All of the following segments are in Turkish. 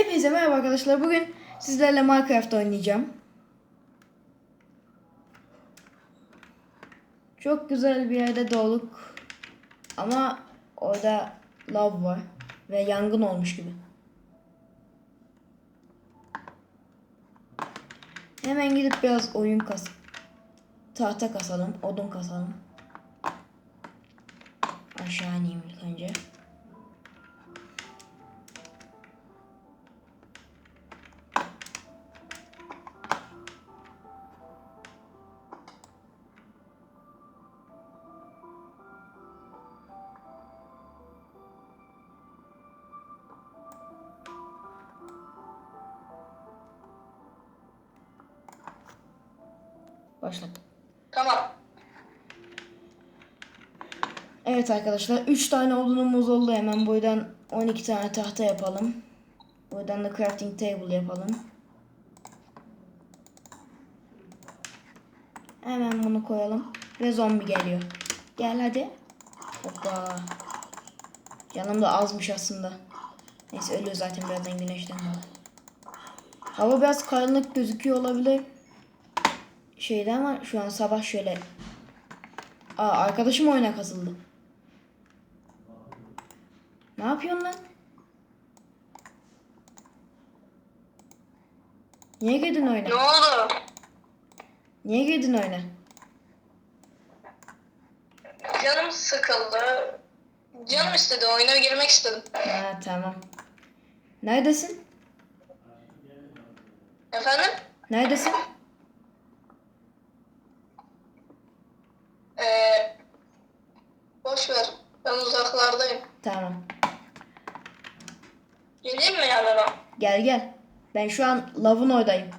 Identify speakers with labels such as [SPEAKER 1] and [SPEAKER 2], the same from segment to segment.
[SPEAKER 1] Hepinize merhaba arkadaşlar. Bugün sizlerle Minecraft oynayacağım. Çok güzel bir yerde doğduk. Ama orada lav var. Ve yangın olmuş gibi. Hemen gidip biraz oyun kas tahta kasalım. Odun kasalım. Aşağı ineyim ilk önce. Başlat.
[SPEAKER 2] Tamam.
[SPEAKER 1] Evet arkadaşlar 3 tane odunumuz oldu. Hemen buradan 12 tane tahta yapalım. Buradan da crafting table yapalım. Hemen bunu koyalım. Ve zombi geliyor. Gel hadi. Hoppa. Canım da azmış aslında. Neyse ölüyor zaten birazdan güneşten. Hava biraz karanlık gözüküyor olabilir. Şeyde ama şu an sabah şöyle. Aa arkadaşım oyuna katıldı. Ne yapıyorsun lan? Niye girdin oyuna?
[SPEAKER 2] Ne oldu?
[SPEAKER 1] Niye girdin oyuna?
[SPEAKER 2] Canım sıkıldı. Canım istedi. Oyuna girmek istedim.
[SPEAKER 1] Ha tamam. Neredesin?
[SPEAKER 2] Efendim?
[SPEAKER 1] Neredesin?
[SPEAKER 2] Ee, boş ver. Ben uzaklardayım.
[SPEAKER 1] Tamam.
[SPEAKER 2] Geleyim mi yanına?
[SPEAKER 1] Gel gel. Ben şu an lavın oradayım.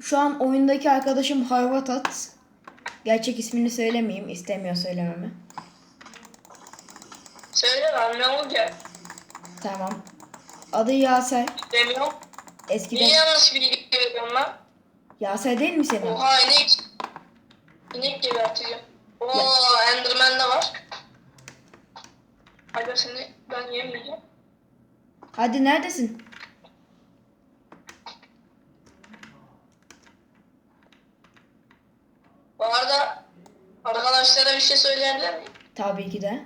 [SPEAKER 1] Şu an oyundaki arkadaşım Harvatat. Gerçek ismini söylemeyeyim. istemiyor söylememi.
[SPEAKER 2] Söyle lan ne olacak?
[SPEAKER 1] Tamam. Adı Yaser.
[SPEAKER 2] Demiyorum.
[SPEAKER 1] Eskiden
[SPEAKER 2] Niye yanlış bilgi veriyorum lan?
[SPEAKER 1] Yaser değil mi senin?
[SPEAKER 2] Oha inek. İnek geberteceğim. Oo Enderman de var. Hadi seni ben yemeyeceğim.
[SPEAKER 1] Hadi neredesin?
[SPEAKER 2] Bu arada arkadaşlara bir şey söyleyebilir miyim?
[SPEAKER 1] Tabii ki de.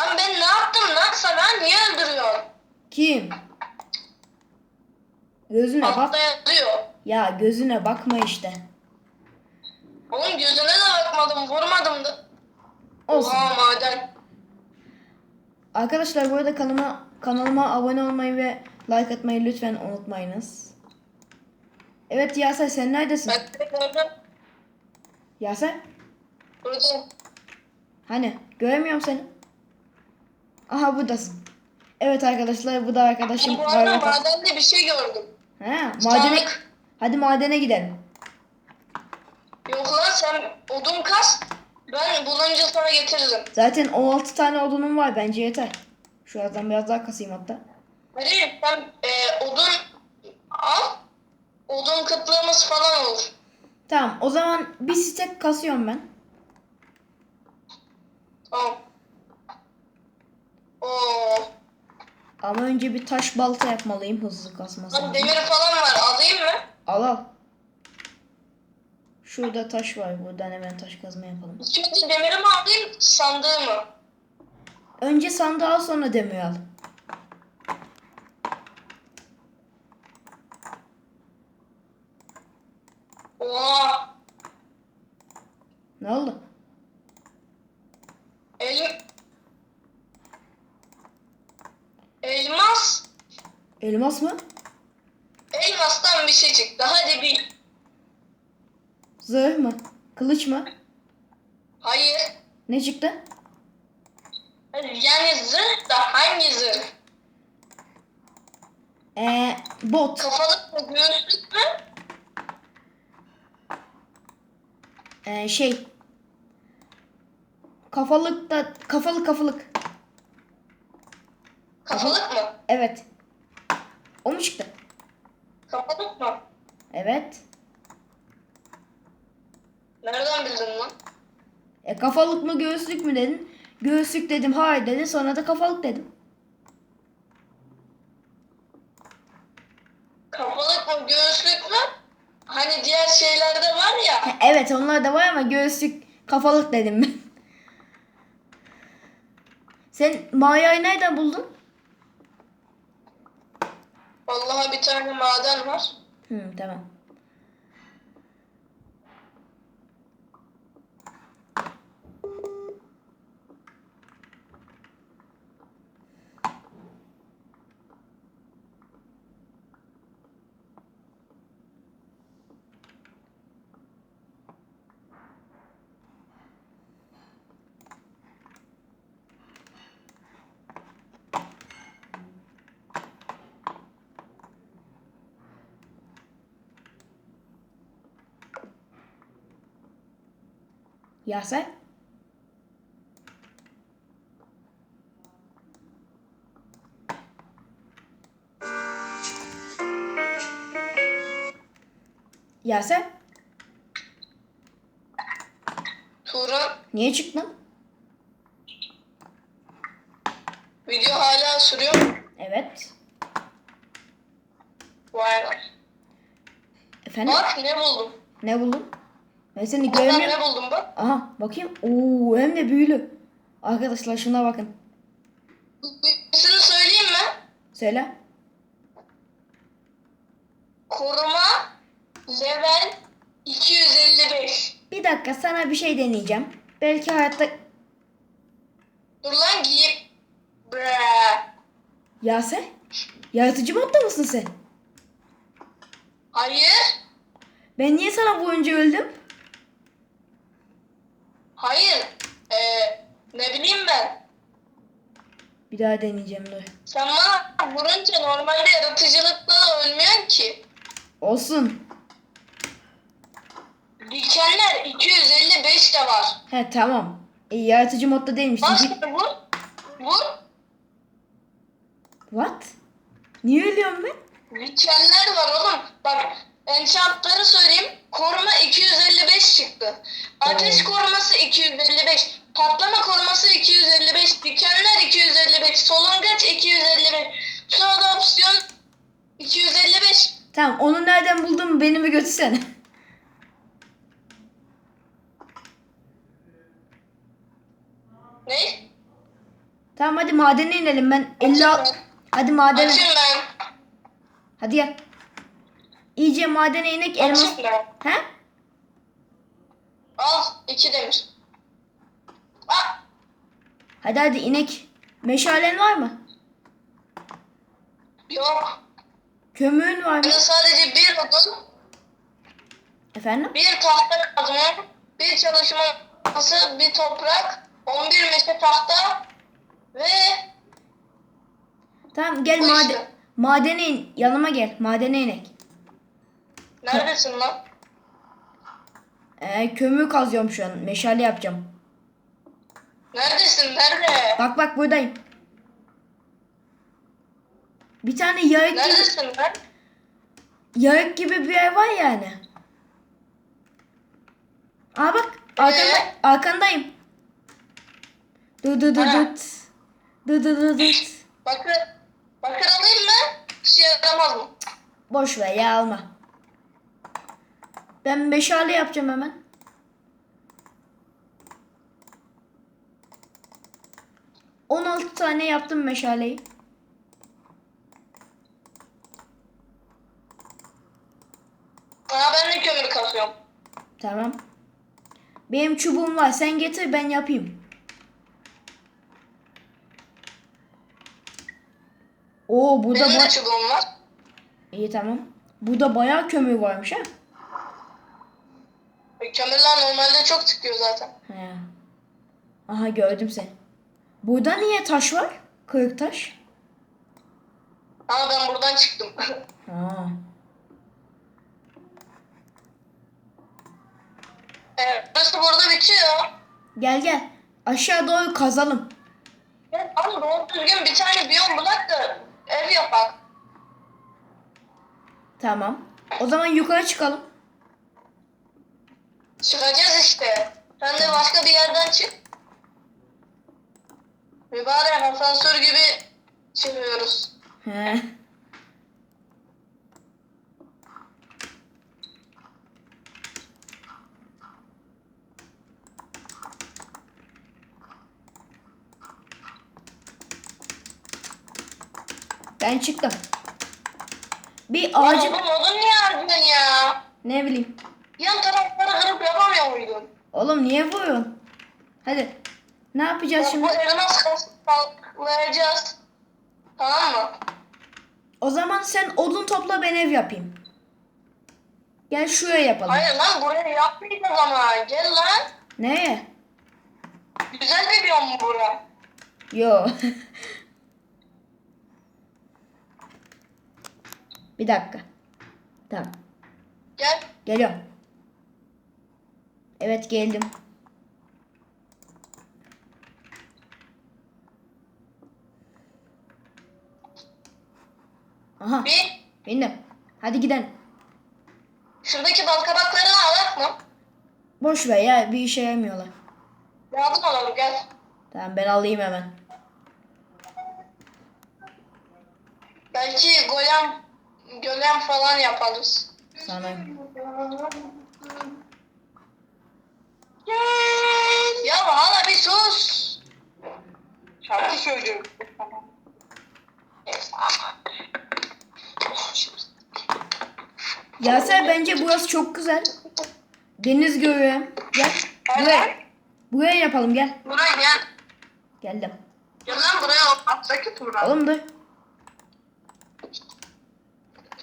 [SPEAKER 2] Lan ben ne yaptım lan sana? Niye öldürüyorsun?
[SPEAKER 1] Kim? Gözüne bak.
[SPEAKER 2] Altta yazıyor.
[SPEAKER 1] Ya gözüne bakma işte.
[SPEAKER 2] Oğlum gözüne de bakmadım, vurmadım da.
[SPEAKER 1] Olsun.
[SPEAKER 2] Oha maden.
[SPEAKER 1] Arkadaşlar bu arada kanalıma, kanalıma abone olmayı ve like atmayı lütfen unutmayınız. Evet Yaser sen neredesin?
[SPEAKER 2] Ben seni gördüm. Buradayım.
[SPEAKER 1] Hani göremiyorum seni. Aha buradasın. Evet arkadaşlar bu da arkadaşım.
[SPEAKER 2] Bu arada madende bir şey gördüm.
[SPEAKER 1] Ha, madene,
[SPEAKER 2] Sandık.
[SPEAKER 1] hadi madene gidelim.
[SPEAKER 2] Yok lan sen odun kas. Ben bulunca sana getiririm.
[SPEAKER 1] Zaten 16 tane odunum var bence yeter. Şuradan biraz daha kasayım hatta.
[SPEAKER 2] Hadi sen e, odun al. Odun kıtlığımız falan olur.
[SPEAKER 1] Tamam o zaman bir stek kasıyorum ben.
[SPEAKER 2] Tamam. Oo.
[SPEAKER 1] Ama önce bir taş balta yapmalıyım hızlı kasması.
[SPEAKER 2] Lan demir falan var. Alayım mı?
[SPEAKER 1] Al al. Şurada taş var. Buradan hemen taş kazma yapalım.
[SPEAKER 2] Şimdi demiri mi alayım, sandığı mı?
[SPEAKER 1] Önce sandığı al sonra demir al.
[SPEAKER 2] Oha.
[SPEAKER 1] Ne oldu?
[SPEAKER 2] El... Elmas.
[SPEAKER 1] Elmas mı?
[SPEAKER 2] Elmastan bir şey çıktı. Hadi bir.
[SPEAKER 1] Zırh mı? Kılıç mı?
[SPEAKER 2] Hayır.
[SPEAKER 1] Ne çıktı?
[SPEAKER 2] Yani zırh da hangi zırh?
[SPEAKER 1] Ee, bot.
[SPEAKER 2] Kafalık mı, göğüslük mü?
[SPEAKER 1] Ee, şey. Kafalık da kafalık kafalık.
[SPEAKER 2] Kafalık mı?
[SPEAKER 1] Evet. O mu çıktı?
[SPEAKER 2] Kafalık mı?
[SPEAKER 1] Evet.
[SPEAKER 2] Nereden bildin lan?
[SPEAKER 1] E kafalık mı göğüslük mü dedin? Göğüslük dedim hayır dedi sonra da kafalık dedim.
[SPEAKER 2] Kafalık mı göğüslük mü? Hani diğer şeylerde var ya.
[SPEAKER 1] Ha, Evet onlar da var ama göğüslük kafalık dedim ben. Sen Maya'yı nereden buldun?
[SPEAKER 2] Vallahi bir tane maden var.
[SPEAKER 1] Hı, tamam. Ya sen? Ya sen?
[SPEAKER 2] Turan
[SPEAKER 1] Niye çıktın?
[SPEAKER 2] video hala sürüyor?
[SPEAKER 1] Evet.
[SPEAKER 2] Vay be.
[SPEAKER 1] Efendim?
[SPEAKER 2] Bak ne buldum.
[SPEAKER 1] Ne buldun? Ben seni görmüyorum.
[SPEAKER 2] ne buldum bak.
[SPEAKER 1] Aha bakayım. Oo hem de büyülü. Arkadaşlar şuna bakın.
[SPEAKER 2] Şunu söyleyeyim mi?
[SPEAKER 1] Söyle.
[SPEAKER 2] Koruma level 255.
[SPEAKER 1] Bir dakika sana bir şey deneyeceğim. Belki hayatta...
[SPEAKER 2] Dur lan giyip. Bre.
[SPEAKER 1] Ya sen? Yaratıcı modda mısın sen?
[SPEAKER 2] Hayır.
[SPEAKER 1] Ben niye sana bu önce öldüm?
[SPEAKER 2] Hayır. Ee, ne bileyim ben.
[SPEAKER 1] Bir daha deneyeceğim dur.
[SPEAKER 2] Sen bana vurunca normalde yaratıcılıkla da ölmüyorsun ki.
[SPEAKER 1] Olsun.
[SPEAKER 2] Dikenler 255 de var.
[SPEAKER 1] He tamam. E, yaratıcı modda değilmişsin.
[SPEAKER 2] Bas
[SPEAKER 1] Git-
[SPEAKER 2] bir vur. Vur.
[SPEAKER 1] What? Niye ölüyorum ben?
[SPEAKER 2] Dikenler var oğlum. Bak enchantları söyleyeyim. Koruma 255 çıktı. Ateş koruması 255. Patlama koruması 255. Dikenler 255. Solungaç 255. Su adapsiyon 255.
[SPEAKER 1] Tamam onu nereden buldun beni mi götürsene.
[SPEAKER 2] Ne?
[SPEAKER 1] tamam hadi madene inelim ben 50 al-
[SPEAKER 2] Açayım
[SPEAKER 1] Hadi madene.
[SPEAKER 2] Açayım ben.
[SPEAKER 1] Hadi gel. İyice madene inek elmas.
[SPEAKER 2] Ben.
[SPEAKER 1] He?
[SPEAKER 2] Al. iki demir. Ah.
[SPEAKER 1] Hadi hadi inek. Meşalen var mı?
[SPEAKER 2] Yok.
[SPEAKER 1] Kömüğün var mı?
[SPEAKER 2] Bende sadece bir odun,
[SPEAKER 1] Efendim?
[SPEAKER 2] bir tahta kazma, bir çalışma masası, bir toprak, 11 meşe tahta ve
[SPEAKER 1] Tamam gel maden madene in. Yanıma gel. Madene inek.
[SPEAKER 2] Neredesin lan?
[SPEAKER 1] Ee, kömür kazıyorum şu an. Meşale yapacağım.
[SPEAKER 2] Neredesin? Nerede?
[SPEAKER 1] Bak bak buradayım. Bir tane yarık gibi,
[SPEAKER 2] Neredesin lan?
[SPEAKER 1] yarık gibi bir yer var yani. Aa bak arkanda,
[SPEAKER 2] Ee?
[SPEAKER 1] arkandayım. Dı dı dı
[SPEAKER 2] Ha.
[SPEAKER 1] dıt. Dı dı dı dıt.
[SPEAKER 2] Bakır, bakır alayım mı? İşe yaramaz mı?
[SPEAKER 1] Boş ver ya alma. Ben meşale yapacağım hemen. On altı tane yaptım meşaleyi.
[SPEAKER 2] Aa ben de kömür kasıyorum.
[SPEAKER 1] Tamam. Benim çubuğum var. Sen getir ben yapayım. Oo burada
[SPEAKER 2] Benim de çubuğum var.
[SPEAKER 1] İyi tamam. Burada bayağı kömür varmış ha.
[SPEAKER 2] Kömürler normalde çok çıkıyor zaten.
[SPEAKER 1] He. Aha gördüm seni. Burada niye taş var? Kırık taş.
[SPEAKER 2] Ama ben buradan çıktım.
[SPEAKER 1] Ha.
[SPEAKER 2] evet, burası burada bitiyor.
[SPEAKER 1] Gel gel. Aşağı doğru kazalım.
[SPEAKER 2] Ya, Ama doğru düzgün bir tane biyom bulak da ev yapak.
[SPEAKER 1] Tamam. O zaman yukarı çıkalım.
[SPEAKER 2] Çıkacağız işte. Sen de başka bir yerden çık. Mübarek asansör gibi çıkıyoruz.
[SPEAKER 1] He. Ben çıktım. Bir ağacı...
[SPEAKER 2] oğlum odun niye harcıyorsun ya?
[SPEAKER 1] Ne bileyim.
[SPEAKER 2] Yan tarafları kırıp yapamıyor muydun?
[SPEAKER 1] Oğlum niye vuruyorsun? Hadi. Ne yapacağız şimdi?
[SPEAKER 2] bu elmas kasıtlayacağız. Tamam mı?
[SPEAKER 1] O zaman sen odun topla ben ev yapayım. Gel şuraya yapalım.
[SPEAKER 2] Hayır lan buraya yapmayacağız ama. Gel lan.
[SPEAKER 1] Neye?
[SPEAKER 2] Güzel biyom mu bura?
[SPEAKER 1] Yo. bir dakika. Tamam.
[SPEAKER 2] Gel.
[SPEAKER 1] Geliyorum. Evet geldim. Aha
[SPEAKER 2] Bir
[SPEAKER 1] bindim. Hadi gidelim.
[SPEAKER 2] şuradaki bal kabaklarını alak mı?
[SPEAKER 1] Boş ver ya bir işe yaramıyorlar.
[SPEAKER 2] Yardım alalım gel.
[SPEAKER 1] Tamam ben alayım hemen.
[SPEAKER 2] Belki golem golem falan yaparız.
[SPEAKER 1] Sana.
[SPEAKER 2] Ya hala bir sus. Şarkı söylüyorum.
[SPEAKER 1] Yaser bence burası çok güzel. Deniz görüyorum. Gel. Buraya. Buraya yapalım gel.
[SPEAKER 2] Buraya gel.
[SPEAKER 1] Geldim.
[SPEAKER 2] Gel lan buraya o alttaki tura.
[SPEAKER 1] Oğlum dur.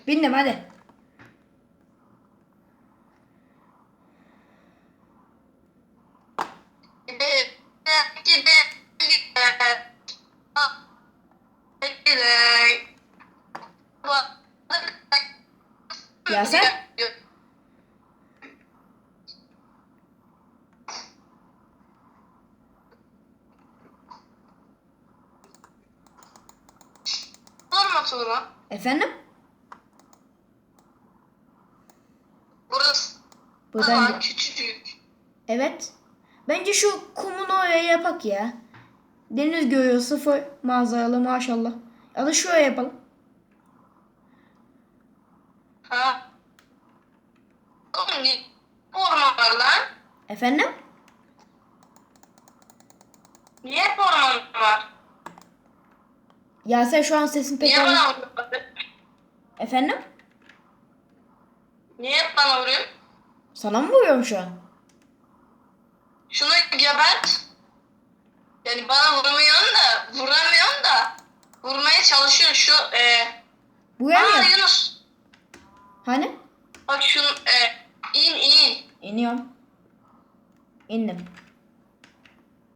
[SPEAKER 1] Bindim hadi. Yaser?
[SPEAKER 2] Durma Tuğra.
[SPEAKER 1] Efendim?
[SPEAKER 2] Burası
[SPEAKER 1] Buradan.
[SPEAKER 2] daha küçücük.
[SPEAKER 1] Evet. Bence şu kumun oraya yapak ya. Deniz görüyor sıfır manzaralı maşallah. Ya da şuraya yapalım.
[SPEAKER 2] Ha. Oğlum ne orman var lan?
[SPEAKER 1] Efendim?
[SPEAKER 2] Niye orman var?
[SPEAKER 1] Yaser şu an sesin pek
[SPEAKER 2] Niye bana vuruyorsun?
[SPEAKER 1] Efendim?
[SPEAKER 2] Niye bana vuruyorsun?
[SPEAKER 1] Sana mı vuruyorum şu an?
[SPEAKER 2] Şunu gebert. Yani bana vurmuyorsun da, vuramıyorsun da vurmaya çalışıyorsun şu e,
[SPEAKER 1] Buraya mı
[SPEAKER 2] Aa
[SPEAKER 1] yap?
[SPEAKER 2] Yunus.
[SPEAKER 1] Hani?
[SPEAKER 2] Bak şunu e, in in.
[SPEAKER 1] İniyorum. İndim.